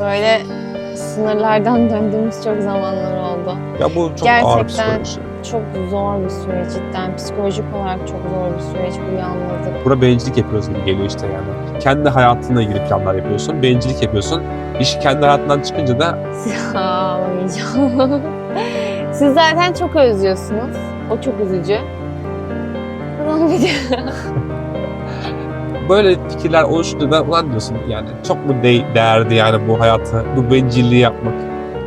Böyle sınırlardan döndüğümüz çok zamanlar oldu. Ya bu çok ağır Gerçekten. psikoloji. Çok zor bir süreç cidden. Psikolojik olarak çok zor bir süreç bu yalnızlık. Buna bencillik yapıyoruz gibi geliyor işte yani. Kendi hayatınla ilgili planlar yapıyorsun, bencillik yapıyorsun. İş kendi hayatından çıkınca da Ağlamayacağım. Siz zaten çok özlüyorsunuz. O çok üzücü. De- böyle fikirler oluştu da ulan diyorsun yani çok mu de- değerdi yani bu hayatı, bu bencilliği yapmak.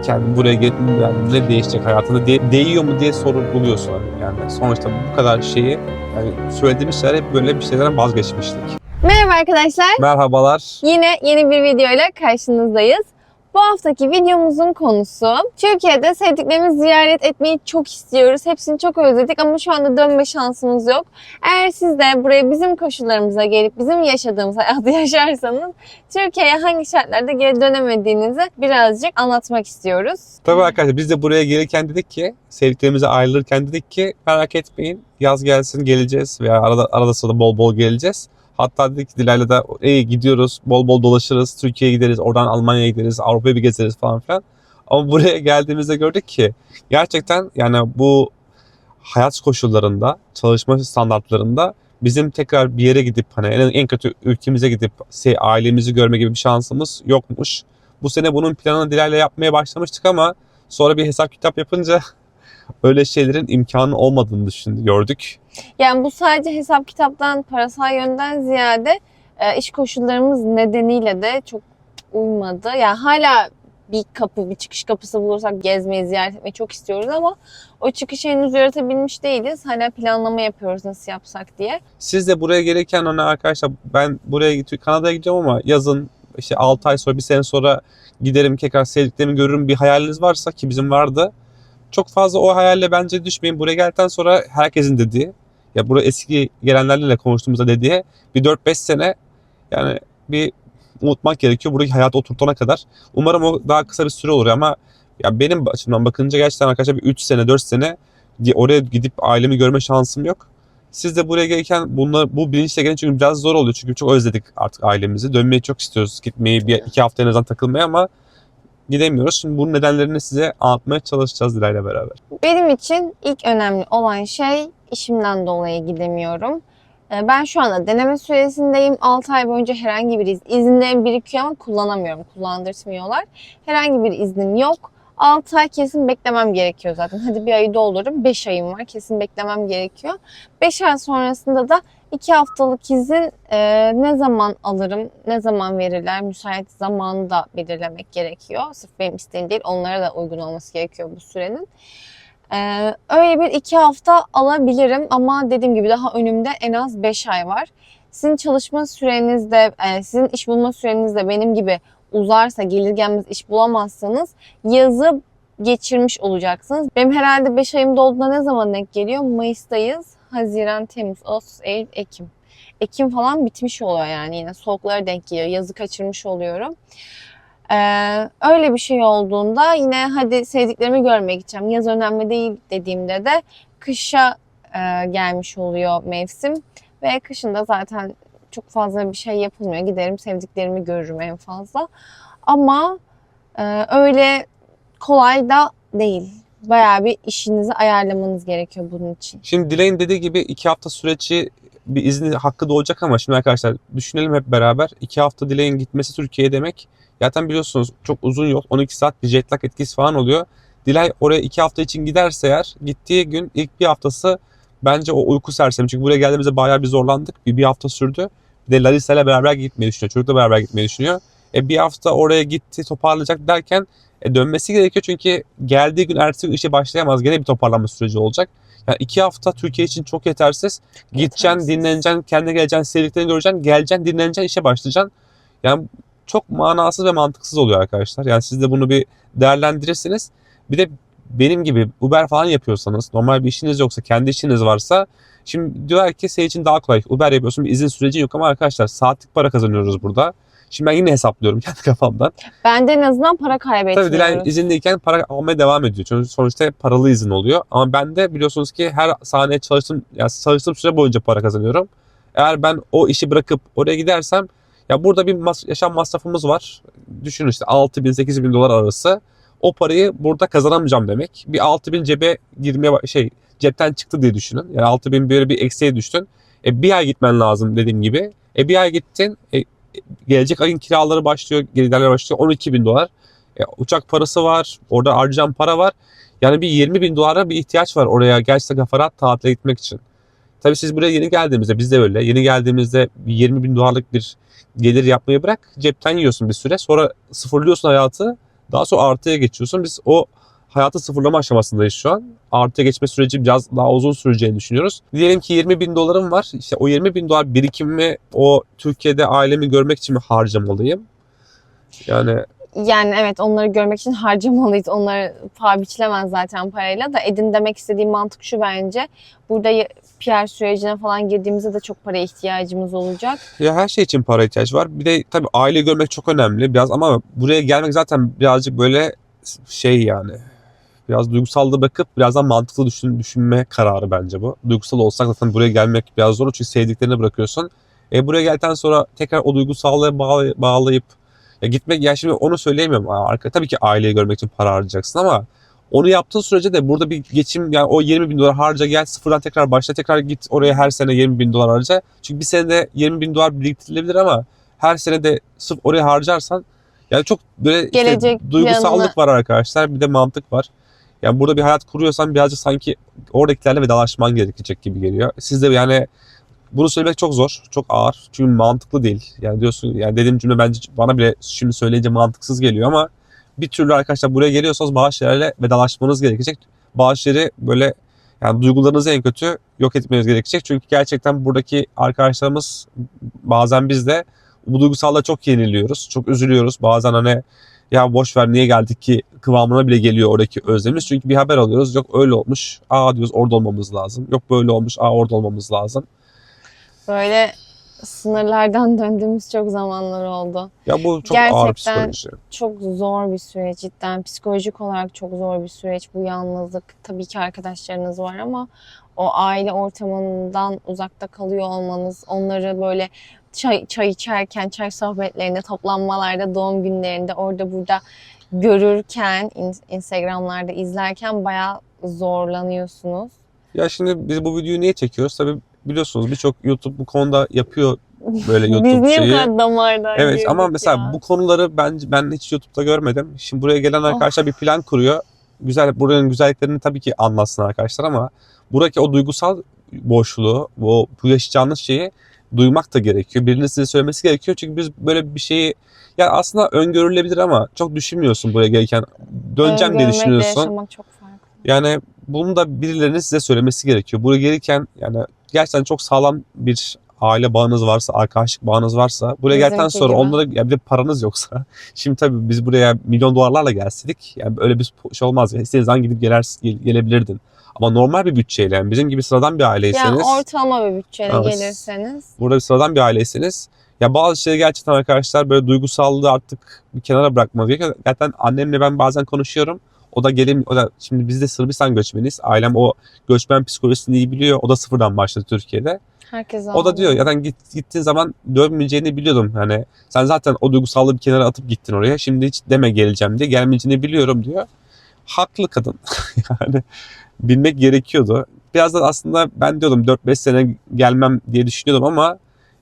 Kendi buraya geldim yani ne değişecek hayatında de- değiyor mu diye sorguluyorsun yani. Sonuçta bu kadar şeyi yani söylediğimiz şeyler hep böyle bir şeylerden vazgeçmiştik. Merhaba arkadaşlar. Merhabalar. Yine yeni bir videoyla karşınızdayız. Bu haftaki videomuzun konusu Türkiye'de sevdiklerimizi ziyaret etmeyi çok istiyoruz. Hepsini çok özledik ama şu anda dönme şansımız yok. Eğer siz de buraya bizim koşullarımıza gelip bizim yaşadığımız hayatı yaşarsanız Türkiye'ye hangi şartlarda geri dönemediğinizi birazcık anlatmak istiyoruz. Tabii arkadaşlar biz de buraya gelirken dedik ki sevdiklerimize ayrılırken dedik ki merak etmeyin yaz gelsin geleceğiz veya arada, arada sırada bol bol geleceğiz. Hatta dedik Dilay'la da iyi gidiyoruz bol bol dolaşırız Türkiye'ye gideriz oradan Almanya'ya gideriz Avrupa'ya bir gezeriz falan filan. Ama buraya geldiğimizde gördük ki gerçekten yani bu hayat koşullarında çalışma standartlarında bizim tekrar bir yere gidip hani en, en kötü ülkemize gidip se- ailemizi görme gibi bir şansımız yokmuş. Bu sene bunun planını Dilay'la yapmaya başlamıştık ama sonra bir hesap kitap yapınca öyle şeylerin imkanı olmadığını düşündük, gördük. Yani bu sadece hesap kitaptan, parasal yönden ziyade e, iş koşullarımız nedeniyle de çok uymadı. Yani hala bir kapı, bir çıkış kapısı bulursak gezmeyi, ziyaret etmeyi çok istiyoruz ama o çıkışı henüz yaratabilmiş değiliz. Hala planlama yapıyoruz nasıl yapsak diye. Siz de buraya gelirken hani arkadaşlar ben buraya Kanada'ya gideceğim ama yazın işte 6 ay sonra bir sene sonra giderim tekrar sevdiklerimi görürüm bir hayaliniz varsa ki bizim vardı. Çok fazla o hayalle bence düşmeyin. Buraya geldikten sonra herkesin dediği ya buraya eski gelenlerle de konuştuğumuzda dediği bir 4-5 sene yani bir unutmak gerekiyor. Burayı hayata oturtana kadar. Umarım o daha kısa bir süre olur ama ya benim açımdan bakınca gerçekten arkadaşlar bir 3 sene 4 sene oraya gidip ailemi görme şansım yok. Siz de buraya gelirken bunlar, bu bilinçle gelin çünkü biraz zor oluyor. Çünkü çok özledik artık ailemizi. Dönmeyi çok istiyoruz. Gitmeyi bir iki hafta en azından takılmaya ama gidemiyoruz. Şimdi bunun nedenlerini size anlatmaya çalışacağız Dilay'la beraber. Benim için ilk önemli olan şey işimden dolayı gidemiyorum. Ee, Ben şu anda deneme süresindeyim. 6 ay boyunca herhangi bir iz, izinlerim birikiyor ama kullanamıyorum. Kullandırtmıyorlar. Herhangi bir iznim yok. 6 ay kesin beklemem gerekiyor zaten. Hadi bir ayı doldururum. 5 ayım var. Kesin beklemem gerekiyor. 5 ay sonrasında da 2 haftalık izin e, ne zaman alırım, ne zaman verirler, müsait zamanı da belirlemek gerekiyor. Sırf benim isteğim değil, onlara da uygun olması gerekiyor bu sürenin. Ee, öyle bir iki hafta alabilirim ama dediğim gibi daha önümde en az 5 ay var. Sizin çalışma süreniz de, e, sizin iş bulma süreniz de benim gibi uzarsa, gelir gelmez iş bulamazsanız yazı geçirmiş olacaksınız. Benim herhalde 5 ayım dolduğunda ne zaman denk geliyor? Mayıs'tayız. Haziran, Temmuz, Ağustos, Eylül, Ekim. Ekim falan bitmiş oluyor yani yine soğuklara denk geliyor. Yazı kaçırmış oluyorum. Ee, öyle bir şey olduğunda yine hadi sevdiklerimi görmeye gideceğim. Yaz önemli değil dediğimde de kışa e, gelmiş oluyor mevsim. Ve kışında zaten çok fazla bir şey yapılmıyor. Giderim sevdiklerimi görürüm en fazla. Ama e, öyle kolay da değil. Bayağı bir işinizi ayarlamanız gerekiyor bunun için. Şimdi Dilay'ın dediği gibi iki hafta süreci bir izni hakkı doğacak ama şimdi arkadaşlar düşünelim hep beraber. iki hafta Dilay'ın gitmesi Türkiye'ye demek. Zaten biliyorsunuz çok uzun yol. 12 saat bir jet lag etkisi falan oluyor. Dilay oraya iki hafta için giderse eğer gittiği gün ilk bir haftası bence o uyku sersemi. Çünkü buraya geldiğimizde bayağı bir zorlandık. Bir, bir hafta sürdü. Bir de Larissa ile beraber gitmeyi düşünüyor. Çocukla beraber gitmeyi düşünüyor. E bir hafta oraya gitti toparlayacak derken e, dönmesi gerekiyor. Çünkü geldiği gün ertesi gün işe başlayamaz. Gene bir toparlanma süreci olacak. Yani iki hafta Türkiye için çok yetersiz. Gideceksin, Yetersiz. dinleneceksin, kendine geleceksin, sevdiklerini göreceksin, geleceksin, dinleneceksin, işe başlayacaksın. Yani çok manasız ve mantıksız oluyor arkadaşlar. Yani siz de bunu bir değerlendirirsiniz. Bir de benim gibi Uber falan yapıyorsanız, normal bir işiniz yoksa, kendi işiniz varsa şimdi diyorlar ki senin için daha kolay. Uber yapıyorsun, bir izin süreci yok ama arkadaşlar saatlik para kazanıyoruz burada. Şimdi ben yine hesaplıyorum kendi kafamdan. Ben de en azından para Tabii kaybetmiyorum. Dilay izindeyken para almaya devam ediyor. Çünkü sonuçta paralı izin oluyor. Ama ben de biliyorsunuz ki her saniye çalıştığım, yani çalıştığım süre boyunca para kazanıyorum. Eğer ben o işi bırakıp oraya gidersem Ya burada bir mas- yaşam masrafımız var. Düşünün işte 6 bin 8 bin dolar arası. O parayı burada kazanamayacağım demek. Bir 6 bin cebe girmeye şey cepten çıktı diye düşünün. Yani 6 bin böyle bir eksiğe düştün. E, bir ay gitmen lazım dediğim gibi. E, bir ay gittin. E, gelecek ayın kiraları başlıyor, giderler başlıyor. 12 bin dolar. E, uçak parası var. Orada harcayan para var. Yani bir 20 bin dolara bir ihtiyaç var oraya gerçekten kafa rahat tatile gitmek için. Tabii siz buraya yeni geldiğimizde biz de öyle. Yeni geldiğimizde bir 20 bin dolarlık bir gelir yapmayı bırak. Cepten yiyorsun bir süre. Sonra sıfırlıyorsun hayatı. Daha sonra artıya geçiyorsun. Biz o hayatı sıfırlama aşamasındayız şu an. Artıya geçme süreci biraz daha uzun süreceğini düşünüyoruz. Diyelim ki 20 bin dolarım var. İşte o 20 bin dolar birikimimi o Türkiye'de ailemi görmek için mi harcamalıyım? Yani Yani evet onları görmek için harcamalıyız. Onları paha biçilemez zaten parayla da. Edin demek istediğim mantık şu bence. Burada PR sürecine falan girdiğimizde de çok paraya ihtiyacımız olacak. Ya her şey için para ihtiyaç var. Bir de tabii aile görmek çok önemli biraz ama buraya gelmek zaten birazcık böyle şey yani biraz duygusalda bakıp birazdan mantıklı düşün, düşünme kararı bence bu. Duygusal olsak zaten buraya gelmek biraz zor çünkü sevdiklerini bırakıyorsun. E buraya geldikten sonra tekrar o duygusallığı bağlay- bağlayıp ya gitmek ya şimdi onu söyleyemiyorum. Arka, tabii ki aileyi görmek için para harcayacaksın ama onu yaptığın sürece de burada bir geçim yani o 20 bin dolar harca gel sıfırdan tekrar başla tekrar git oraya her sene 20 bin dolar harca. Çünkü bir senede 20 bin dolar biriktirilebilir ama her sene de sırf oraya harcarsan yani çok böyle işte Gelecek duygusallık planını- var arkadaşlar bir de mantık var. Yani burada bir hayat kuruyorsan birazcık sanki oradakilerle vedalaşman gerekecek gibi geliyor. Siz de yani bunu söylemek çok zor, çok ağır. Çünkü mantıklı değil. Yani diyorsun yani dediğim cümle bence bana bile şimdi söyleyince mantıksız geliyor ama bir türlü arkadaşlar buraya geliyorsanız şeylerle vedalaşmanız gerekecek. Bazı şeyleri böyle yani duygularınızı en kötü yok etmeniz gerekecek. Çünkü gerçekten buradaki arkadaşlarımız bazen biz de bu duygusallığa çok yeniliyoruz. Çok üzülüyoruz. Bazen hani ya boş ver niye geldik ki kıvamına bile geliyor oradaki özlemimiz. Çünkü bir haber alıyoruz. Yok öyle olmuş. Aa diyoruz orada olmamız lazım. Yok böyle olmuş. Aa orada olmamız lazım. Böyle sınırlardan döndüğümüz çok zamanlar oldu. Ya bu çok ağır Gerçekten- psikoloji. Çok zor bir süreç cidden. Psikolojik olarak çok zor bir süreç bu yalnızlık. Tabii ki arkadaşlarınız var ama o aile ortamından uzakta kalıyor olmanız, onları böyle çay, çay içerken, çay sohbetlerinde, toplanmalarda, doğum günlerinde orada burada görürken, in- Instagramlarda izlerken bayağı zorlanıyorsunuz. Ya şimdi biz bu videoyu niye çekiyoruz? Tabii biliyorsunuz birçok YouTube bu konuda yapıyor böyle YouTube Biz niye bu şeyi. kadar damardan Evet ama mesela ya? bu konuları ben ben hiç YouTube'da görmedim. Şimdi buraya gelen arkadaşlar bir plan kuruyor. Güzel buranın güzelliklerini tabii ki anlatsın arkadaşlar ama buradaki o duygusal boşluğu, o bu yaşayacağınız şeyi duymak da gerekiyor. Birinin size söylemesi gerekiyor. Çünkü biz böyle bir şeyi ya aslında öngörülebilir ama çok düşünmüyorsun buraya gelirken. Döneceğim diye düşünüyorsun. yaşamak çok farklı. Yani bunu da birilerinin size söylemesi gerekiyor. Buraya gelirken yani gerçekten çok sağlam bir aile bağınız varsa, arkadaşlık bağınız varsa buraya geldikten Bizimki sonra gibi. onlara ya bir de paranız yoksa şimdi tabii biz buraya milyon dolarlarla gelseydik yani öyle bir şey olmaz. İstediğiniz zaman gidip geler, gel- gelebilirdin. Ama normal bir bütçeyle yani bizim gibi sıradan bir aileyseniz Yani ortalama bir bütçeyle Evet. gelirseniz burada bir sıradan bir aileyseniz ya bazı şeyleri gerçekten arkadaşlar böyle duygusallığı artık bir kenara bırakmanız gerekiyor. Zaten annemle ben bazen konuşuyorum. O da gelin, o da şimdi biz de Sırbistan göçmeniyiz. Ailem o göçmen psikolojisini iyi biliyor. O da sıfırdan başladı Türkiye'de. herkes O da diyor zaten git, gittiğin zaman dönmeyeceğini biliyordum. Hani sen zaten o duygusallığı bir kenara atıp gittin oraya. Şimdi hiç deme geleceğim diye. Gelmeyeceğini biliyorum diyor. Haklı kadın. yani bilmek gerekiyordu. Biraz da aslında ben diyordum 4-5 sene gelmem diye düşünüyordum ama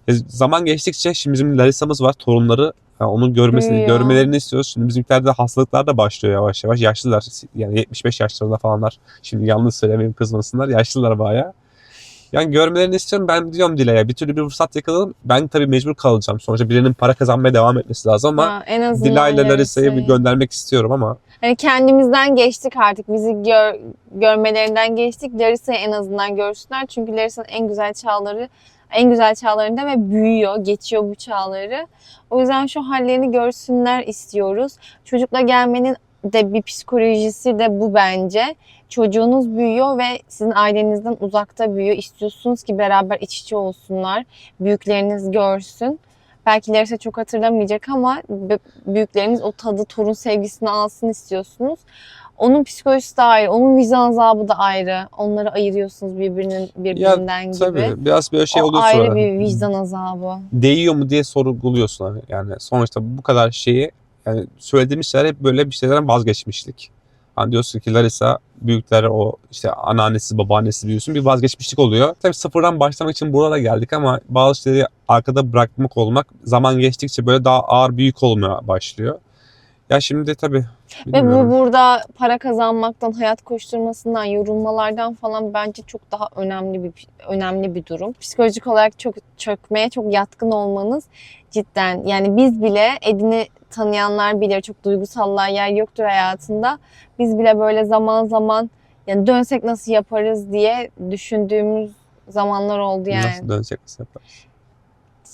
e, zaman geçtikçe şimdi bizim Larissa'mız var torunları yani onun görmesini, Büyüyor. görmelerini istiyoruz. Şimdi bizimkilerde hastalıklar da başlıyor yavaş yavaş. Yaşlılar yani 75 yaşlarında falanlar. Şimdi yalnız söylemeyeyim kızmasınlar. Yaşlılar bayağı. Yani görmelerini istiyorum. Ben diyorum Dile'ye bir türlü bir fırsat yakaladım. Ben tabii mecbur kalacağım. Sonuçta birinin para kazanmaya devam etmesi lazım ama Ha, en Dila ile Larissa'yı bir Larissa'yı. göndermek istiyorum ama Hani kendimizden geçtik artık. Bizi gör, görmelerinden geçtik. Larissa'yı en azından görsünler. Çünkü Larissa'nın en güzel çağları en güzel çağlarında ve büyüyor, geçiyor bu çağları. O yüzden şu hallerini görsünler istiyoruz. Çocukla gelmenin de bir psikolojisi de bu bence. Çocuğunuz büyüyor ve sizin ailenizden uzakta büyüyor. İstiyorsunuz ki beraber iç içe olsunlar. Büyükleriniz görsün. Belki Larissa çok hatırlamayacak ama b- büyükleriniz o tadı torun sevgisini alsın istiyorsunuz. Onun psikolojisi de ayrı, onun vicdan azabı da ayrı. Onları ayırıyorsunuz birbirinin birbirinden gibi. Tabii biraz böyle şey o oluyor ayrı sonra. bir vicdan azabı. Değiyor mu diye sorguluyorsun. Yani sonuçta bu kadar şeyi yani söylediğimiz şeyler hep böyle bir şeylerden vazgeçmişlik. Hani diyorsun ki Larissa büyükler o işte anneannesi babaannesi büyüsün bir vazgeçmişlik oluyor. Tabii sıfırdan başlamak için burada geldik ama bazı şeyleri arkada bırakmak olmak zaman geçtikçe böyle daha ağır büyük olmaya başlıyor. Ya şimdi tabii Ve bu burada para kazanmaktan, hayat koşturmasından, yorulmalardan falan bence çok daha önemli bir önemli bir durum. Psikolojik olarak çok çökmeye çok yatkın olmanız cidden yani biz bile Edin'i tanıyanlar bilir çok duygusallığa yer yoktur hayatında. Biz bile böyle zaman zaman yani dönsek nasıl yaparız diye düşündüğümüz zamanlar oldu yani. Nasıl dönecek nasıl yapar?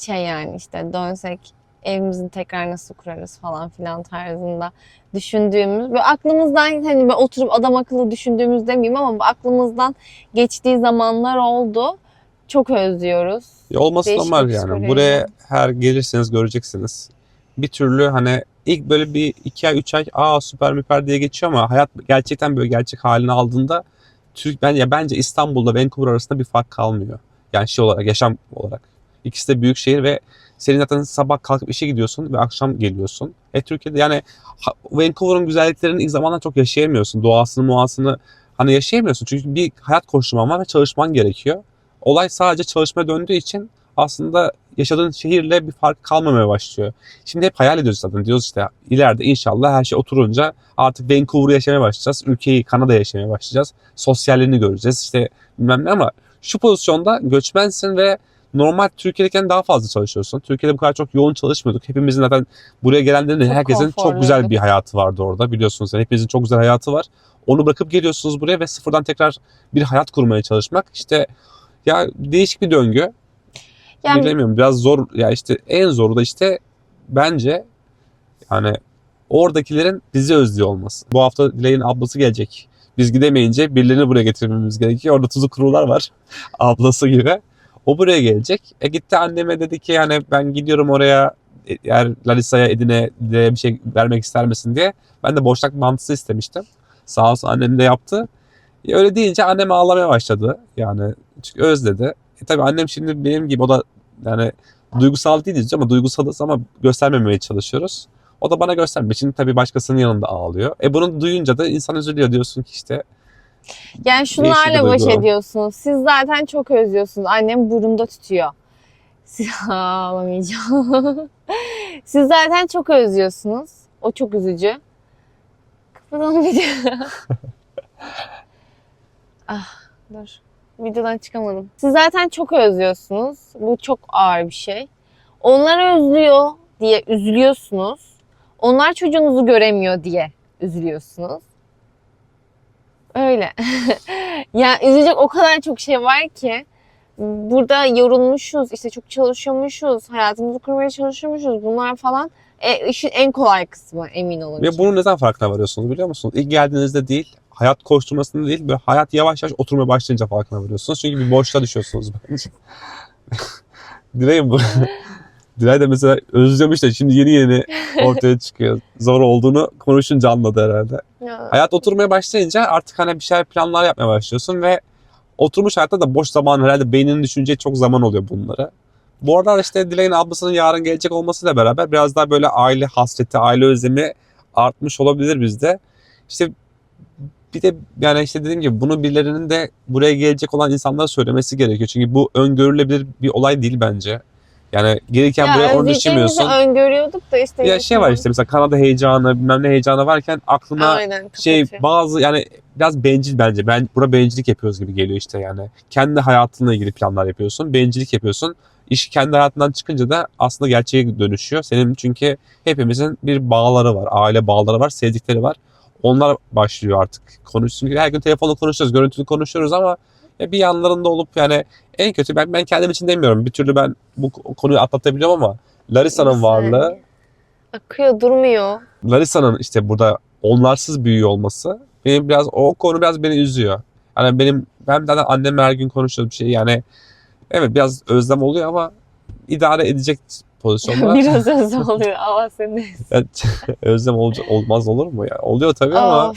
şey yani işte dönsek evimizi tekrar nasıl kurarız falan filan tarzında düşündüğümüz ve aklımızdan hani böyle oturup adam akıllı düşündüğümüz demeyeyim ama aklımızdan geçtiği zamanlar oldu. Çok özlüyoruz. Ya olması Değişik normal yani. Buraya her gelirseniz göreceksiniz. Bir türlü hani ilk böyle bir iki ay üç ay aa süper müper diye geçiyor ama hayat gerçekten böyle gerçek halini aldığında Türk ben ya bence İstanbul'da Vancouver arasında bir fark kalmıyor. Yani şey olarak yaşam olarak. İkisi de büyük şehir ve senin zaten sabah kalkıp işe gidiyorsun ve akşam geliyorsun. E Türkiye'de yani Vancouver'ın güzelliklerini ilk zamanlar çok yaşayamıyorsun. Doğasını, muasını hani yaşayamıyorsun. Çünkü bir hayat koşturman var ve çalışman gerekiyor. Olay sadece çalışmaya döndüğü için aslında yaşadığın şehirle bir fark kalmamaya başlıyor. Şimdi hep hayal ediyoruz zaten. Diyoruz işte ileride inşallah her şey oturunca artık Vancouver'ı yaşamaya başlayacağız. Ülkeyi, Kanada'ya yaşamaya başlayacağız. Sosyalliğini göreceğiz. işte bilmem ne ama şu pozisyonda göçmensin ve normal Türkiye'deyken daha fazla çalışıyorsun. Türkiye'de bu kadar çok yoğun çalışmıyorduk. Hepimizin zaten buraya gelenlerin Çok herkesin çok konforluyduk. güzel bir hayatı vardı orada. Biliyorsunuz yani hepimizin çok güzel hayatı var. Onu bırakıp geliyorsunuz buraya ve sıfırdan tekrar bir hayat kurmaya çalışmak. İşte ya değişik bir döngü. Yani Bilemiyorum biraz zor ya işte en zoru da işte bence yani oradakilerin bizi özlüyor olması. Bu hafta Dilay'ın ablası gelecek. Biz gidemeyince birilerini buraya getirmemiz gerekiyor. Orada tuzu kurular var. ablası gibi. O buraya gelecek. E gitti anneme dedi ki yani ben gidiyorum oraya e, eğer Larissa'ya Edin'e Dilay'a bir şey vermek ister misin diye. Ben de boşnak mantısı istemiştim. Sağ olsun annem de yaptı. E, öyle deyince annem ağlamaya başladı. Yani çünkü özledi. E tabii annem şimdi benim gibi o da yani duygusal değiliz ama duygusalız ama göstermemeye çalışıyoruz. O da bana göstermek için tabii başkasının yanında ağlıyor. E bunu duyunca da insan üzülüyor diyorsun ki işte Yani şunlarla baş ediyorsunuz. Siz zaten çok özlüyorsunuz. Annem burunda tutuyor. Siz ağlamayacağım. Siz zaten çok özlüyorsunuz. O çok üzücü. Kapatalım videoyu. ah dur. Videodan çıkamadım. Siz zaten çok özlüyorsunuz. Bu çok ağır bir şey. Onlar özlüyor diye üzülüyorsunuz. Onlar çocuğunuzu göremiyor diye üzülüyorsunuz. Öyle. ya üzülecek o kadar çok şey var ki burada yorulmuşuz, işte çok çalışıyormuşuz, hayatımızı kurmaya çalışıyormuşuz bunlar falan. E, işin en kolay kısmı emin olun. ve ki. bunun neden farkına varıyorsunuz biliyor musunuz? İlk geldiğinizde değil, hayat koşturmasında değil, böyle hayat yavaş yavaş oturmaya başlayınca farkına varıyorsunuz. Çünkü bir boşluğa düşüyorsunuz bence. Dilay bu. Dilay da mesela özlüyormuş da şimdi yeni yeni ortaya çıkıyor. Zor olduğunu konuşunca anladı herhalde. Ya, Hayat oturmaya başlayınca artık hani bir şeyler planlar yapmaya başlıyorsun ve oturmuş hayatta da boş zaman herhalde beyninin düşüneceği çok zaman oluyor bunlara. Bu aralar işte Dilay'ın ablasının yarın gelecek olmasıyla beraber biraz daha böyle aile hasreti, aile özlemi artmış olabilir bizde. İşte bir de yani işte dediğim gibi bunu birilerinin de buraya gelecek olan insanlara söylemesi gerekiyor. Çünkü bu öngörülebilir bir olay değil bence. Yani gelirken ya buraya onu düşünmüyorsun. öngörüyorduk da işte. Ya şey var işte mesela Kanada heyecanı, bilmem ne heyecanı varken aklına Aynen, şey bazı yani biraz bencil bence. Ben bura bencillik yapıyoruz gibi geliyor işte yani. Kendi hayatınla ilgili planlar yapıyorsun. Bencillik yapıyorsun. İş kendi hayatından çıkınca da aslında gerçeğe dönüşüyor. Senin çünkü hepimizin bir bağları var. Aile bağları var, sevdikleri var. Onlar başlıyor artık. Konuşsun. Her gün telefonla konuşuyoruz, görüntülü konuşuyoruz ama bir yanlarında olup yani en kötü ben ben kendim için demiyorum. Bir türlü ben bu konuyu atlatabiliyorum ama Larissa'nın varlığı? Akıyor durmuyor. Larissa'nın işte burada onlarsız büyüyor olması benim biraz o konu biraz beni üzüyor. Hani benim ben zaten annemle her gün konuşuyoruz bir şey yani evet biraz özlem oluyor ama idare edecek pozisyonda. Biraz özlem oluyor. Allah seni. Yani özlem olca- olmaz olur mu ya? Oluyor tabii ama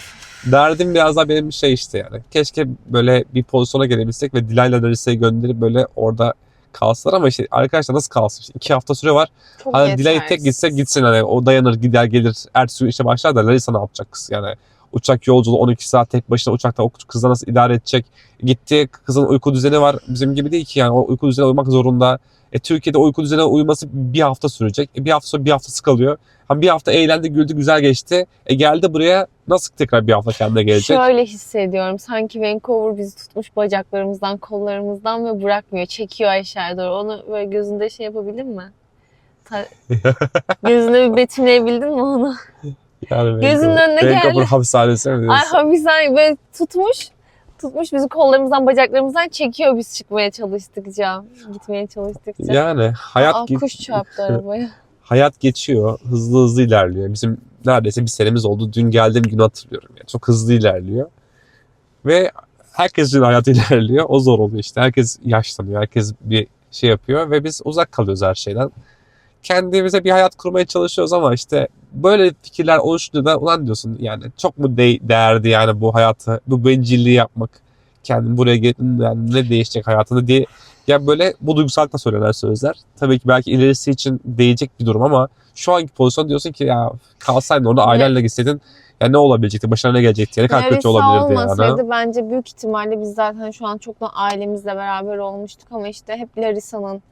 derdim biraz daha benim şey işte yani. Keşke böyle bir pozisyona gelebilsek ve Dilay'la Larisa'yı gönderip böyle orada kalsınlar ama işte arkadaşlar nasıl kalsın? İşte iki hafta süre var. Çok Hani Dilay tek gitse gitsin hani o dayanır gider gelir. Ertesi gün işe başlar da Larisa ne yapacak kız yani? Uçak yolculuğu 12 saat tek başına uçakta o kızla nasıl idare edecek? Gitti kızın uyku düzeni var. Bizim gibi değil ki yani o uyku düzenine uymak zorunda. E, Türkiye'de uyku düzenine uyması bir hafta sürecek. E, bir hafta sonra bir haftası kalıyor. Hani bir hafta eğlendi, güldü, güzel geçti. E geldi buraya nasıl tekrar bir hafta kendine gelecek? Şöyle hissediyorum. Sanki Vancouver bizi tutmuş bacaklarımızdan, kollarımızdan ve bırakmıyor. Çekiyor aşağı doğru. Onu böyle gözünde şey yapabildin mi? Ta- Gözünde bir betimleyebildin mi onu? Yani Gözünün Vancouver- önüne Vancouver geldi. hapishanesi mi Ay diyorsun? hapishane böyle tutmuş. Tutmuş bizi kollarımızdan, bacaklarımızdan çekiyor biz çıkmaya çalıştıkça. Gitmeye çalıştıkça. Yani hayat Aa, gi- kuş çarptı arabaya. hayat geçiyor. Hızlı hızlı ilerliyor. Bizim neredeyse bir senemiz oldu. Dün geldiğim günü hatırlıyorum. Yani çok hızlı ilerliyor. Ve herkesin hayatı ilerliyor. O zor oluyor işte. Herkes yaşlanıyor. Herkes bir şey yapıyor ve biz uzak kalıyoruz her şeyden. Kendimize bir hayat kurmaya çalışıyoruz ama işte böyle fikirler oluştuğunda ulan diyorsun yani çok mu de- değerdi yani bu hayatı, bu bencilliği yapmak. Kendim buraya geldim yani ne değişecek hayatında diye ya böyle bu duygusallıkla söylenen sözler. Tabii ki belki ilerisi için değecek bir durum ama şu anki pozisyon diyorsun ki ya kalsaydın orada ailenle gitseydin ya ne olabilecekti, başına ne gelecekti, ne kadar kötü olabilirdi yani. olmasaydı bence büyük ihtimalle biz zaten şu an çoktan ailemizle beraber olmuştuk ama işte hep Larissa'nın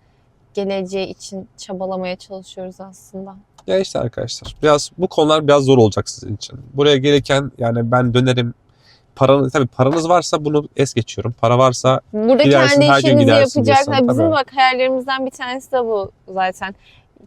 geleceği için çabalamaya çalışıyoruz aslında. Ya işte arkadaşlar biraz bu konular biraz zor olacak sizin için. Buraya gelirken yani ben dönerim paranız tabii paranız varsa bunu es geçiyorum. Para varsa Burada Gidersin, kendi her gün işimizi gidersin yapacak. diyorsun, Ha, Bizim tabii. bak hayallerimizden bir tanesi de bu zaten.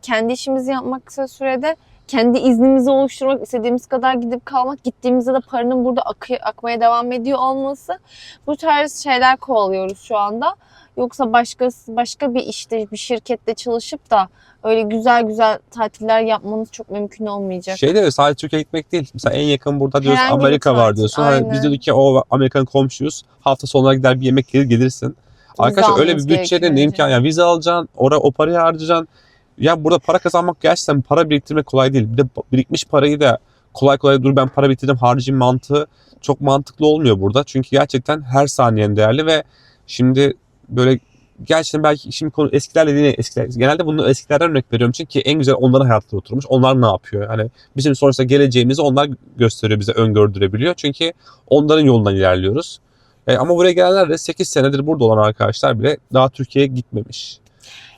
Kendi işimizi yapmak kısa sürede kendi iznimizi oluşturmak, istediğimiz kadar gidip kalmak, gittiğimizde de paranın burada akı- akmaya devam ediyor olması. Bu tarz şeyler kovalıyoruz şu anda. Yoksa başkası başka bir işte bir şirkette çalışıp da öyle güzel güzel tatiller yapmanız çok mümkün olmayacak. şey de sadece Türkiye'ye gitmek değil. Mesela en yakın burada diyoruz Herhangi Amerika var diyorsun. Hani aynen. biz dedik ki o Amerikan komşuyuz. Hafta sonuna gider bir yemek gelir gelirsin. Arkadaşlar öyle bir gerekiyor ne imkan yani vize alacaksın, oraya o parayı harcayacaksın. Ya burada para kazanmak gerçekten para biriktirmek kolay değil. Bir de birikmiş parayı da kolay kolay dur ben para bitirdim harcayayım mantığı çok mantıklı olmuyor burada. Çünkü gerçekten her saniyen değerli ve şimdi böyle gerçekten belki şimdi konu eskilerle değil eskiler. Genelde bunu eskilerden örnek veriyorum çünkü en güzel onların hayatları oturmuş. Onlar ne yapıyor? Hani bizim sonuçta geleceğimizi onlar gösteriyor bize öngördürebiliyor. Çünkü onların yolundan ilerliyoruz. E, ama buraya gelenler de 8 senedir burada olan arkadaşlar bile daha Türkiye'ye gitmemiş.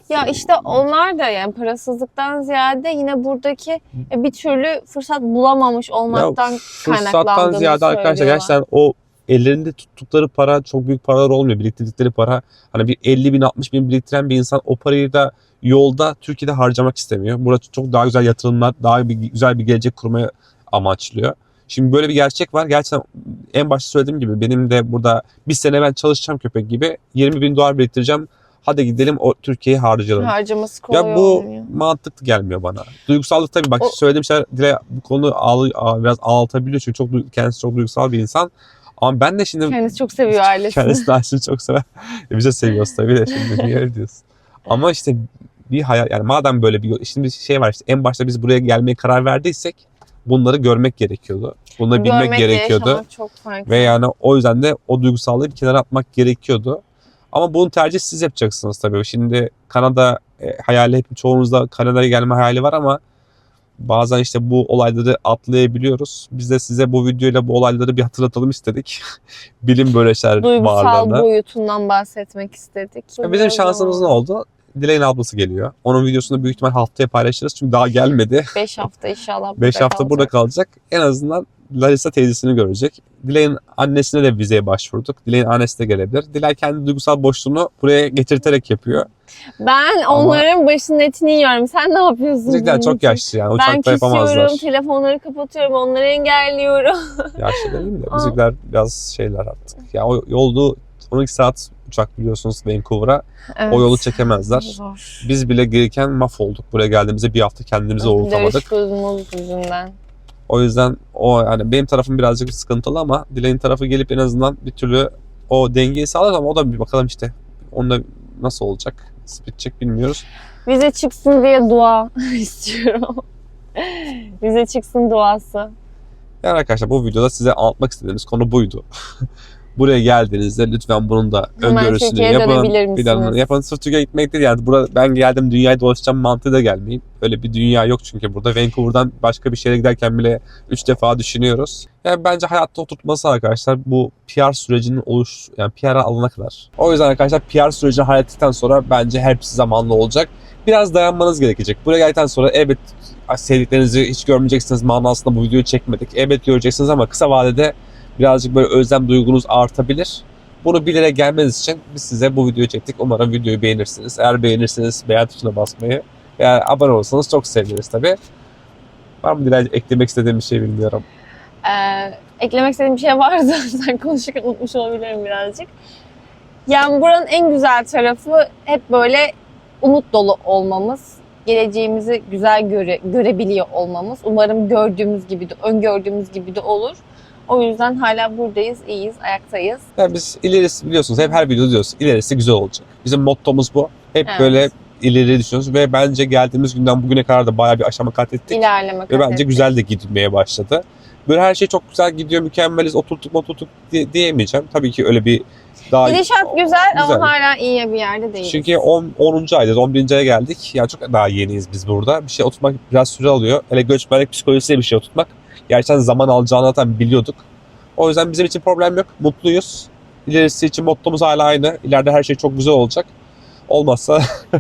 Ya işte onlar da yani parasızlıktan ziyade yine buradaki e, bir türlü fırsat bulamamış olmaktan Fırsattan kaynaklandığını ziyade arkadaşlar gerçekten o ellerinde tuttukları para çok büyük paralar olmuyor. Biriktirdikleri para hani bir 50 bin 60 bin biriktiren bir insan o parayı da yolda Türkiye'de harcamak istemiyor. Burada çok daha güzel yatırımlar, daha bir, güzel bir gelecek kurmaya amaçlıyor. Şimdi böyle bir gerçek var. Gerçekten en başta söylediğim gibi benim de burada bir sene ben çalışacağım köpek gibi. 20 bin dolar biriktireceğim. Hadi gidelim o Türkiye'ye harcayalım. harcaması kolay Ya bu olmuyor. mantıklı gelmiyor bana. Duygusallık tabii bak O- söylediğim şeyler dile bu konu ağlı, ağ- biraz ağlatabiliyor çünkü çok kendisi çok duygusal bir insan. Ama ben de şimdi Kendisi çok seviyor ailesini. kendisi de aslında çok sever. E Biz de seviyoruz tabii de şimdi niye öyle diyorsun. Ama işte bir hayal yani madem böyle bir şimdi bir şey var işte en başta biz buraya gelmeye karar verdiysek bunları görmek gerekiyordu. Bunları bilmek Görmekle gerekiyordu. çok farklı. Ve yani o yüzden de o duygusallığı bir kenara atmak gerekiyordu. Ama bunu tercih siz yapacaksınız tabii. Şimdi Kanada e, hayali hep çoğumuzda Kanada'ya gelme hayali var ama bazen işte bu olayları atlayabiliyoruz. Biz de size bu videoyla bu olayları bir hatırlatalım istedik. Bilin böyle şeyler Duygusal varlığını. boyutundan bahsetmek istedik. Ya Bizim şansımız ne oldu? Dilay'ın ablası geliyor. Onun videosunu büyük ihtimal haftaya paylaşırız çünkü daha gelmedi. 5 hafta inşallah 5 hafta burada kalacak. En azından Larissa teyzesini görecek. Dilay'ın annesine de vizeye başvurduk. Dilay'ın annesi de gelebilir. Dilay kendi duygusal boşluğunu buraya getirterek yapıyor. Ben Ama- onların başının etini yiyorum. Sen ne yapıyorsun? Bizimkiler bunun çok için? yaşlı yani. Ben Uçakta yapamazlar. küsüyorum, telefonları kapatıyorum, onları engelliyorum. Yaşlı demeyeyim de Aa. bizimkiler biraz şeyler artık. Ya o yoldu 12 saat uçak biliyorsunuz Vancouver'a. Evet. O yolu çekemezler. Zor. Biz bile gelirken mahvolduk. Buraya geldiğimizde bir hafta kendimizi avutamadık. Dövüş yüzünden. O yüzden o yani benim tarafım birazcık sıkıntılı ama Dilay'ın tarafı gelip en azından bir türlü o dengeyi sağlar ama o da bir bakalım işte. Onda nasıl olacak? Nasıl bitecek bilmiyoruz. Vize çıksın diye dua istiyorum. Vize çıksın duası. Yani arkadaşlar bu videoda size anlatmak istediğimiz konu buydu. Buraya geldiğinizde lütfen bunun da Hemen öngörüsünü yapın. Planını yapın. Sırf Türkiye'ye gitmek değil yani. Burada ben geldim dünyayı dolaşacağım mantığı da gelmeyin. Öyle bir dünya yok çünkü burada. Vancouver'dan başka bir şehre giderken bile 3 defa düşünüyoruz. Yani bence hayatta oturtması arkadaşlar bu PR sürecinin oluş yani PR'a alana kadar. O yüzden arkadaşlar PR sürecini hallettikten sonra bence hepsi zamanlı olacak. Biraz dayanmanız gerekecek. Buraya geldikten sonra evet sevdiklerinizi hiç görmeyeceksiniz manasında bu videoyu çekmedik. Evet göreceksiniz ama kısa vadede birazcık böyle özlem duygunuz artabilir. Bunu bilerek gelmeniz için biz size bu videoyu çektik. Umarım videoyu beğenirsiniz. Eğer beğenirseniz beğen tuşuna basmayı veya abone olursanız çok seviniriz tabii. Var mı Dilay eklemek istediğim bir şey bilmiyorum. Ee, eklemek istediğim bir şey vardı. Sen konuşurken unutmuş olabilirim birazcık. Yani buranın en güzel tarafı hep böyle umut dolu olmamız. Geleceğimizi güzel göre, görebiliyor olmamız. Umarım gördüğümüz gibi de, öngördüğümüz gibi de olur. O yüzden hala buradayız, iyiyiz, ayaktayız. Yani biz ilerisi biliyorsunuz hep her videoda diyoruz ilerisi güzel olacak. Bizim mottomuz bu. Hep Evet. böyle ileri düşünüyoruz ve bence geldiğimiz günden bugüne kadar da bayağı bir aşama kat ettik. İlerleme Ve kat bence ettik. güzel de gitmeye başladı. Böyle her şey çok güzel gidiyor, mükemmeliz, oturttuk oturttuk diye, diyemeyeceğim. Tabii ki öyle bir daha... Gidişat güzel, Güzel. ama hala iyi bir yerde değiliz. Çünkü 10. 10. aydayız, 11. aya geldik. Yani çok daha yeniyiz biz burada. Bir şey oturtmak biraz süre alıyor. Hele göçmenlik psikolojisiyle bir şey oturtmak. Gerçekten zaman alacağını zaten biliyorduk. O yüzden bizim için problem yok. Mutluyuz. İlerisi için mottomuz hala aynı. İleride her şey çok güzel olacak. Olmazsa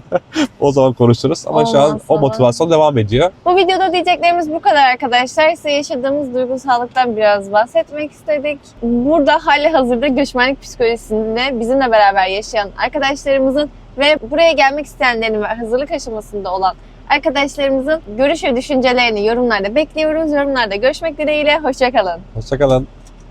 o zaman konuşuruz. Ama şu an Olmazsa o motivasyon devam ediyor. Bu videoda diyeceklerimiz bu kadar arkadaşlar. Size yaşadığımız duygusallıktan biraz bahsetmek istedik. Burada hali hazırda göçmenlik psikolojisinde bizimle beraber yaşayan arkadaşlarımızın ve buraya gelmek isteyenlerin ve hazırlık aşamasında olan arkadaşlarımızın görüş ve düşüncelerini yorumlarda bekliyoruz. Yorumlarda görüşmek dileğiyle. Hoşçakalın. Hoşçakalın.